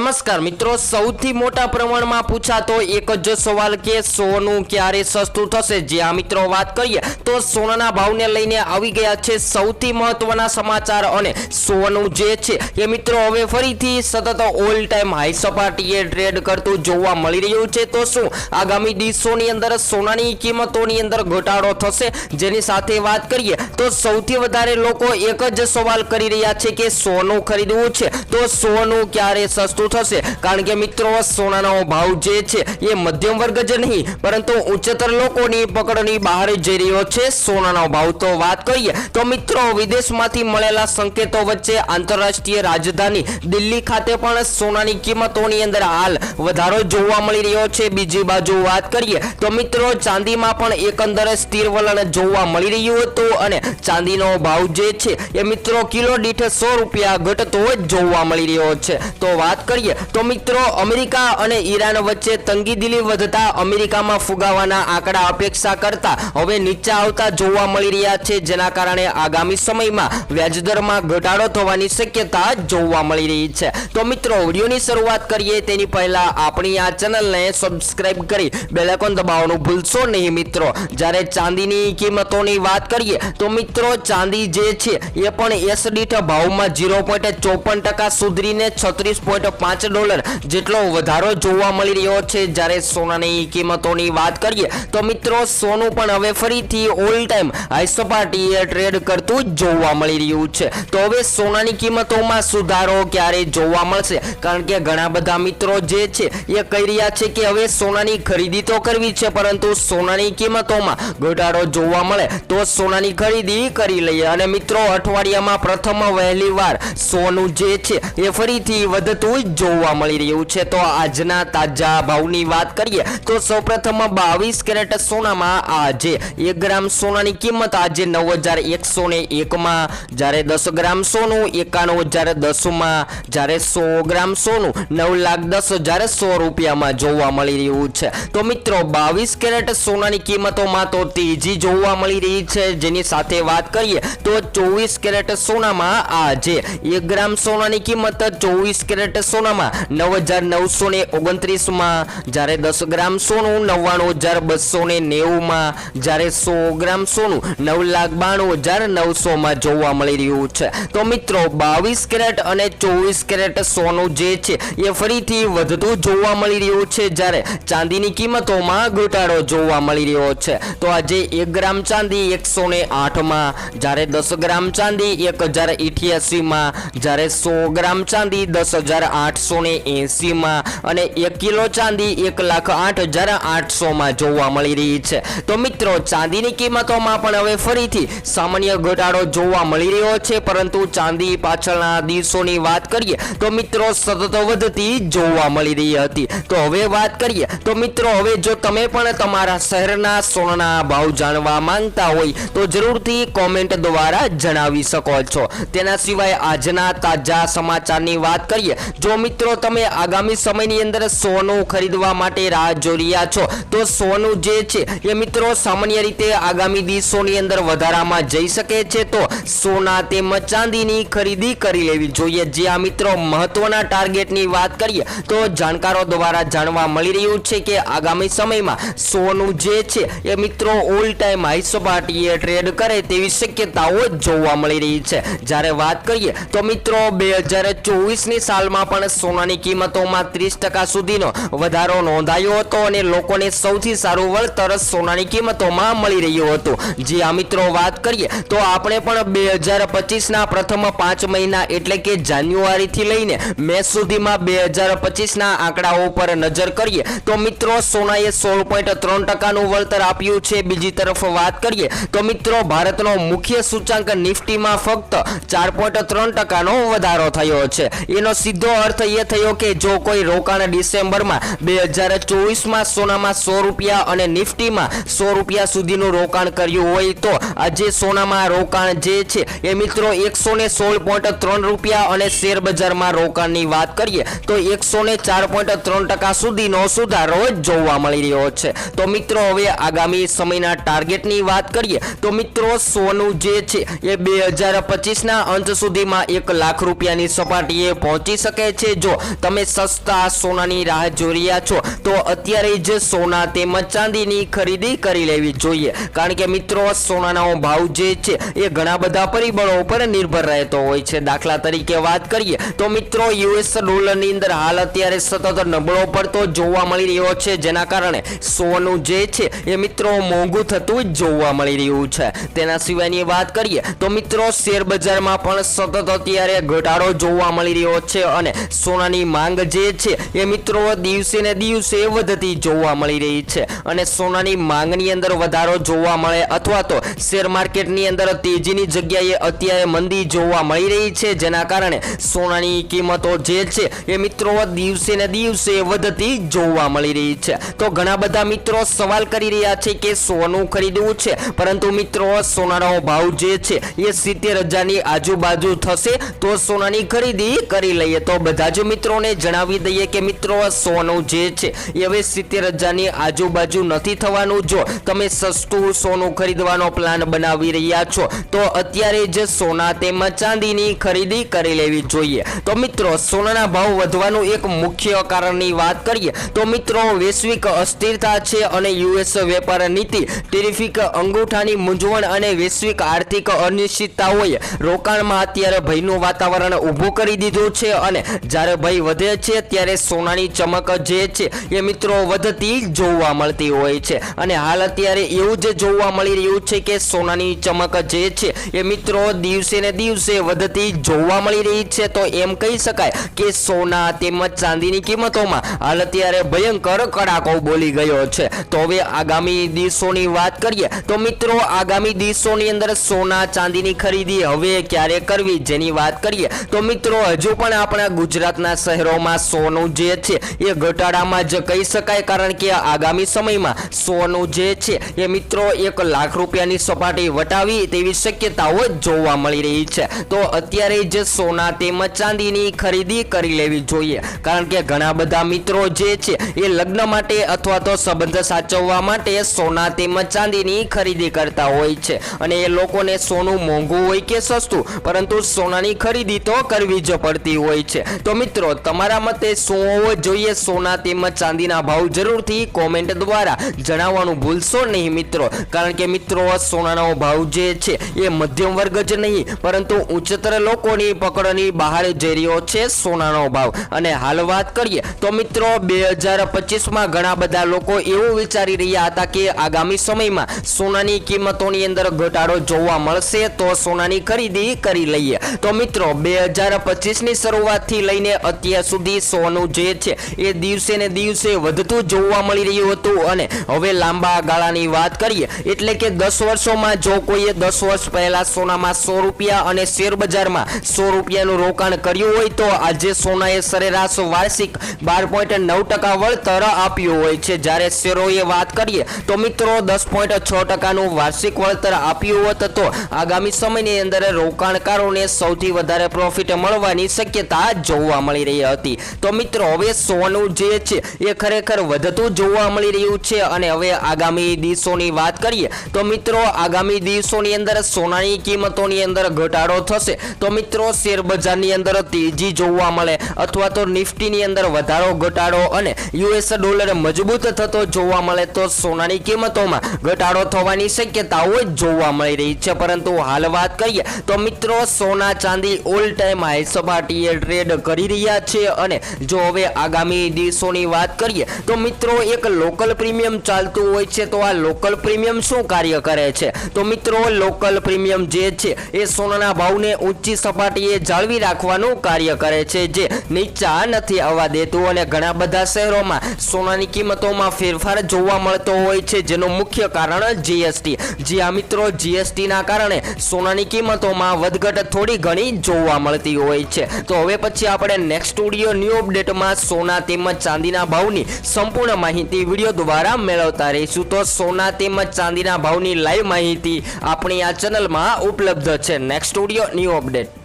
નમસ્કાર મિત્રો, સૌથી મોટા પ્રમાણમાં પૂછાતો એક જ સવાલ કે સોનું ક્યારે સસ્તું થશે? જે આ મિત્રો વાત કરીએ, તો સોનાના ભાવને લઈને આવી ગયા છે સૌથી મહત્વના સમાચાર અને સોનું જે છે, એ મિત્રો હવે ફરીથી સતત ઓલ ટાઈમ હાઈ સપાટીએ ટ્રેડ કરતું જોવા મળી રહ્યું છે. તો શું આગામી દિવસોની અંદર સોનાની કિંમતોની અંદર ઘટાડો થશે? જેની સાથે વાત કરીએ, તો સૌથી વધારે લોકો એક જ સવાલ કરી રહ્યા છે કે સોનું ખરીદવું છે? તો સોનું ક્યારે સસ્તું થશે. કારણ કે મિત્રો, સોનાનો ભાવ જે છે, એ મધ્યમ વર્ગ જ નહીં, પરંતુ ઉચ્ચતર લોકોની પકડની બહાર જઈ રહ્યો છે સોનાનો ભાવ. તો વાત કરીએ, તો મિત્રો, વિદેશમાંથી મળેલા સંકેતો વચ્ચે આંતરરાષ્ટ્રીય રાજધાની દિલ્હી ખાતે પણ સોનાની કિંમતોની અંદર હાલ વધારો જોવા મળી રહ્યો છે. બીજી બાજુ વાત કરીએ, તો મિત્રો, ચાંદીમાં પણ એકંદરે સ્થિર વલણ જોવા મળી રહ્યું હતું અને ચાંદીનો ભાવ જે છે, એ મિત્રો, કિલો દીઠ સો રૂપિયા ઘટતો જોવા મળી રહ્યો છે. તો વાત કરીએ. તો મિત્રો, અમેરિકા અને ઈરાન વચ્ચે તંગીદિલી વધતા અમેરિકામાં ફુગાવાના આંકડા અપેક્ષા કરતા હવે નીચે આવતા જોવા મળી રહ્યા છે, જેના કારણે આગામી સમયમાં વ્યાજદરમાં ઘટાડો થવાની શક્યતા જોવા મળી રહી છે. તો મિત્રો, વિડીયોની શરૂઆત કરીએ. તેની પહેલા આપણી આ ચેનલને સબસ્ક્રાઈબ કરી બેલેકોન દબાવવાનું ભૂલશો નહીં મિત્રો. જ્યારે ચાંદીની કિંમતોની વાત કરીએ, તો મિત્રો, ચાંદી જે છે, એ પણ એસ દીઠ ભાવમાં ઝીરો પોઈન્ટ ચોપન ટકા સુધરીને છત્રીસ પોઈન્ટ પાંચ ડોલર જેટલો વધારો જોવા મળી રહ્યો છે. જ્યારે સોનાની કિંમતોની વાત કરીએ તો મિત્રો, સોનું પણ હવે ફરીથી ઓલ ટાઈમ હાઈ સપાટીએ ટ્રેડ કરતું જોવા મળી રહ્યું છે. તો હવે સોનાની કિંમતોમાં સુધારો ક્યારે જોવા મળશે? કારણ કે ઘણા બધા મિત્રો જે છે એ કહી રહ્યા છે કે હવે સોનાની ખરીદી તો કરવી છે, પરંતુ સોનાની કિંમતોમાં ઘટાડો જોવા મળે તો સોનાની ખરીદી કરી લઈએ. અને મિત્રો, અઠવાડિયામાં પ્રથમ વહેલી વાર સોનું જે છે એ ફરીથી વધતું જોવા મળી રહ્યું છે. તો આજના તાજા ભાવની વાત કરીએ, તો સૌપ્રથમ બાવીસ કેરેટ સોનામાં આજે એક ગ્રામ સોનાની કિંમત આજે નવ હજાર એકસો ને એકમાં, જ્યારે દસ ગ્રામ સોનું એકાણું હજાર દસમાં, જ્યારે સો ગ્રામ સોનું નવ લાખ દસ હજાર સો રૂપિયામાં જોવા મળી રહ્યું છે. તો મિત્રો, બાવીસ કેરેટ સોનાની કિંમતોમાં તો તેજી જોવા મળી રહી છે. જેની સાથે વાત કરીએ, તો ચોવીસ કેરેટ સોનામાં આજે એક ગ્રામ સોનાની કિંમત ચોવીસ કેરેટ સોનામાં નવ હજાર નવસો ને ઓગણત્રીસમાં જ્યારે દસ ગ્રામ સોનું, નવ્વાણું હજાર બસો ને નેવુંમાં જ્યારે સો ગ્રામ સોનું, નવ લાખ બાણું હજાર નવસોમાં જોવા મળી રહ્યું છે. તો મિત્રો, બાવીસ કેરેટ અને ચોવીસ કેરેટ સોનું જે છે, એ ફરીથી વધતું જોવા મળી રહ્યું છે જ્યારે ચાંદીની કિંમતોમાં ઘટાડો જોવા મળી રહ્યો છે. તો આજે એક ગ્રામ ચાંદી એકસો ને આઠમાં, જ્યારે દસ ગ્રામ ચાંદી એક હજાર ઇઠ્યાસીમાં, જ્યારે સો ગ્રામ ચાંદી દસ હજાર આઠસો ને એંસીમાં અને એક કિલો ચાંદી એક લાખ આઠ હજાર આઠસોમાં જોવા મળી રહી છે. તો મિત્રો, ચાંદીની કિંમતોમાં પણ હવે ફરીથી સામાન્ય ઘટાડો જોવા મળી રહ્યો છે, પરંતુ ચાંદી પાછળના દિવસોની વાત કરીએ તો મિત્રો સતત વધતી જોવા મળી રહી હતી. તો હવે વાત કરીએ તો મિત્રો, હવે જો તમે પણ તમારા શહેરના સોનાના ભાવ જાણવા માંગતા હોય, તો જરૂરથી કોમેન્ટ દ્વારા જણાવી શકો છો. તેના સિવાય આજના તાજા સમાચારની વાત કરીએ, જો મિત્રો, તમે આગામી સમયની અંદર સોનું ખરીદવા માટે રાહ જોઈ રહ્યા છો. તો સોનું જે છે, એ મિત્રો સામાન્ય રીતે આગામી દિવસોની અંદર વધારામાં જઈ શકે છે. તો સોના તેમજ ચાંદીની ખરીદી કરી લેવી જોઈએ. જે આ મિત્રો મહત્વના ટાર્ગેટની વાત કરીએ, તો જાણકારો દ્વારા જાણવા મળી રહ્યું છે કે આગામી સમયમાં સોનું જે છે, એ મિત્રો ઓલ ટાઈમ હાઈ સપાટીએ ટ્રેડ કરે તેવી શક્યતાઓ જોવા મળી રહી છે. જ્યારે વાત કરીએ, તો મિત્રો, બે હજાર ચોવીસની સાલમાં પણ સોનાની કિંમતોમાં ત્રીસ ટકા સુધીનો વધારો નોંધાયો હતો અને લોકોને સૌથી સારું વળતર સોનાની કિંમતોમાં મળી રહ્યું હતું. જે આ મિત્રો વાત કરીએ તો આપણે પણ બે હજાર પચીસના પ્રથમ પાંચ મહિના એટલે કે જાન્યુઆરીથી લઈને મે સુધીમાં બે હજાર પચીસના આંકડાઓ પર નજર કરીએ તો મિત્રો સોનાએ સોળ પોઈન્ટ ત્રણ ટકાનું વળતર આપ્યું છે. બીજી તરફ વાત કરીએ તો મિત્રો ભારતનો મુખ્ય સૂચાંક નિફ્ટીમાં ફક્ત ચાર પોઈન્ટ ત્રણ ટકાનો વધારો થયો છે. એનો સીધો અર્થ એ થયો કે જો કોઈ રોકાણ ડિસેમ્બરમાં બે હજાર ચોવીસમાં સોનામાં સો રૂપિયા અને નિફ્ટીમાં સો રૂપિયા સુધીનું રોકાણ કર્યું હોય તો આજે સોનામાં રોકાણ જે છે એ મિત્રો એકસો ને સોળ પોઈન્ટ ત્રણ રૂપિયા અને શેર બજારમાં રોકાણની વાત કરીએ તો એકસો ને ચાર પોઈન્ટ ત્રણ ટકા સુધીનો સુધારો જોવા મળી રહ્યો છે. તો મિત્રો હવે આગામી સમયના ટાર્ગેટની વાત કરીએ તો મિત્રો સોનું જે છે એ બે હજાર પચીસના અંત સુધીમાં એક લાખ રૂપિયાની સપાટીએ પહોંચી શકે છે. જો તમે સસ્તા સોનાની રાહ જોઈ રહ્યા છો, તો અત્યારે જ સોના તેમજ ચાંદીની ખરીદી કરી લેવી જોઈએ. કારણ કે મિત્રો, સોનાનો ભાવ જે છે, એ ઘણા બધા પરિબળો ઉપર નિર્ભર રહેતો હોય છે. દાખલા તરીકે વાત કરીએ, તો મિત્રો, યુએસ ડોલરની અંદર હાલ અત્યારે સતત નબળો પડતો જોવા મળી રહ્યો છે, જેના કારણે સોનું જે છે, એ મિત્રો મોંઘું થતું જોવા મળી રહ્યું છે. તેના સિવાયની વાત કરીએ, તો મિત્રો શેર બજારમાં પણ સતત અત્યારે ઘટાડો જોવા મળી રહ્યો છે અને સોનાની માંગ જે છે એ મિત્રો દિવસે ને દિવસે વધતી જોવા મળી રહી છે. અને સોનાની માંગની અંદર વધારો જોવા મળે અથવા તો શેર માર્કેટની અંદર તેજીની જગ્યાએ અત્યારે મંદી જોવા મળી રહી છે. જેના કારણે સોનાની કિંમતો જે છે એ મિત્રો દિવસે ને દિવસે વધતી જોવા મળી રહી છે. તો ઘણા બધા મિત્રો સવાલ કરી રહ્યા છે કે સોનું ખરીદવું છે. પરંતુ મિત્રો સોનાનો ભાવ જે છે એ સિત્તેર હજારની આજુબાજુ થશે તો સોનાની ખરીદી કરી લઈએ. તો બધા જ મિત્રોને જણાવી દઈએ કે મિત્રો સોનું જે છે, એ હવે સિત્તેર હજારની આજુબાજુ નથી થવાનું. જો તમે સસ્તું સોનું ખરીદવાનો પ્લાન બનાવી રહ્યા છો, તો અત્યારે જ સોના તેમજ ચાંદીની ખરીદી કરી લેવી જોઈએ. તો મિત્રો, સોનાના ભાવ વધવાનું એક મુખ્ય કારણની વાત કરીએ, તો મિત્રો, વૈશ્વિક અસ્થિરતા છે અને યુએસ વેપાર નીતિ, ટેરિફિક અંગૂઠાની મૂંઝવણ અને વૈશ્વિક આર્થિક અનિશ્ચિતતાઓએ રોકાણમાં અત્યારે ભયનું વાતાવરણ ઊભું કરી દીધું છે અને જ્યારે ભય વધે છે, ત્યારે સોનાની ચમક જે છે, એ મિત્રો વધતી જોવા મળતી હોય છે. અને હાલ અત્યારે એવું જ જોવા મળી રહ્યું છે કે સોનાની ચમક જે છે, એ મિત્રો દિવસે ને દિવસે વધતી જોવા મળી રહી છે. તો એમ કહી શકાય કે સોના તેમજ ચાંદીની કિંમતોમાં હાલ અત્યારે ભયંકર કડાકો બોલી ગયો છે. તો હવે આગામી દિવસોની વાત કરીએ, તો મિત્રો આગામી દિવસોની અંદર સોના, ચાંદીની ખરીદી હવે ક્યારે કરવી, જેની વાત કરીએ, તો મિત્રો હજુ પણ આપણા ગુજરાતના શહેરોમાં સોનું જે છે એ ઘટાડામાં જ કહી શકાય કારણ કે આગામી સમયમાં સોનું જે છે એ મિત્રો એક લાખ રૂપિયાની સપાટી વટાવી તેવી શક્યતાઓ જોવા મળી રહી છે. તો અત્યારે જ સોના તેમજ ચાંદીની ખરીદી કરી લેવી જોઈએ. કારણ કે ઘણા બધા મિત્રો જે છે એ લગ્ન માટે અથવા તો સંબંધ સાચવવા માટે સોના તેમજ ચાંદીની ખરીદી કરતા હોય છે. અને એ લોકોને સોનું મોંઘું હોય કે સસ્તું, પરંતુ સોનાની ખરીદી તો કરવી જ પડતી હોય છે. તો મિત્રો, તમારા મતે શું હોવો જોઈએ? સોના તેમજ ચાંદીના ભાવ જરૂરથી કોમેન્ટ દ્વારા જણાવવાનું ભૂલશો નહીં મિત્રો. કારણ કે મિત્રો સોનાનો ભાવ જે છે, એ મધ્યમ વર્ગ જ નહીં, પરંતુ ઉચ્ચતર લોકોની પકડની બહાર જઈ રહ્યો છે સોનાનો ભાવ. અને હાલ વાત કરીએ, તો મિત્રો, બે હજાર પચીસમાં ઘણા બધા લોકો એવું વિચારી રહ્યા હતા કે આગામી સમયમાં સોનાની કિંમતોની અંદર ઘટાડો જોવા મળશે, તો સોનાની ખરીદી કરી લઈએ. તો મિત્રો, બે હજાર પચીસની શરૂઆતથી લઈને અત્યાર સુધી સોનું જે છે એ દિવસે ને દિવસે વધતું જોવા મળી રહ્યું હતું. અને હવે લાંબા ગાળાની વાત કરીએ, એટલે કે દસ વર્ષોમાં જો કોઈએ દસ વર્ષ પહેલા સોનામાં સો રૂપિયા અને શેર બજારમાં સો રૂપિયાનું રોકાણ કર્યું હોય તો આજે સોનાએ સરેરાશ વાર્ષિક બાર પોઈન્ટ નવ ટકા વળતર આપ્યું હોય છે. જ્યારે શેરોએ વાત કરીએ, તો મિત્રો દસ પોઈન્ટ છ ટકાનું વાર્ષિક વળતર આપ્યું હોત તો આગામી સમયની અંદર રોકાણકારોને સૌથી વધારે પ્રોફિટ મળવાની શક્યતા જોવા મળી રહી હતી. તો મિત્રો, હવે સોનું જે છે, એ ખરેખર વધતું જોવા મળી રહ્યું છે અને હવે આગામી દિવસોની વાત કરીએ, તો મિત્રો, આગામી દિવસોની અંદર સોનાની કિંમતોની અંદર ઘટાડો થશે. તો મિત્રો, શેર બજારની અંદર તેજી જોવા મળે અથવા તો નિફ્ટીની અંદર વધારો, ઘટાડો અને યુએસ ડોલર મજબૂત થતો જોવા મળે તો સોનાની કિંમતોમાં ઘટાડો થવાની શક્યતાઓ જોવા મળી રહી છે. પરંતુ હાલ વાત કરીએ, તો મિત્રો, સોના ચાંદી ઓલ ટાઈમ હાઈ સપાટીએ ટ્રેડ કરી રહ્યા છે અને જો હવે આગામી દિવસોની વાત કરીએ, તો મિત્રો એક લોકલ પ્રીમિયમ ચાલતું હોય છે, તો આ લોકલ પ્રીમિયમ શું કાર્ય કરે છે? તો મિત્રો લોકલ પ્રીમિયમ જે છે, એ સોનાના ભાવને ઊંચી સપાટીએ જાળવી રાખવાનું કાર્ય કરે છે, જે નીચા નથી આવવા દેતું અને ઘણા બધા શહેરોમાં સોનાની કિંમતોમાં ફેરફાર જોવા મળતો હોય છે, જેનું મુખ્ય કારણ જીએસટી જી આ મિત્રો જીએસટીના કારણે સોનાની કિંમતોમાં વધઘટ થોડી ઘણી જોવા મળતી હોય છે. તો હવે પછી આપણે નેક્સ્ટ ઓડિયો ન્યૂ અપડેટમાં સોના તેમજ ચાંદીના ભાવની સંપૂર્ણ માહિતી વીડિયો દ્વારા મેળવતા રહીશું. તો સોના તેમજ ચાંદીના ભાવની લાઈવ માહિતી આપણી આ ચેનલમાં ઉપલબ્ધ છે. Next audio new update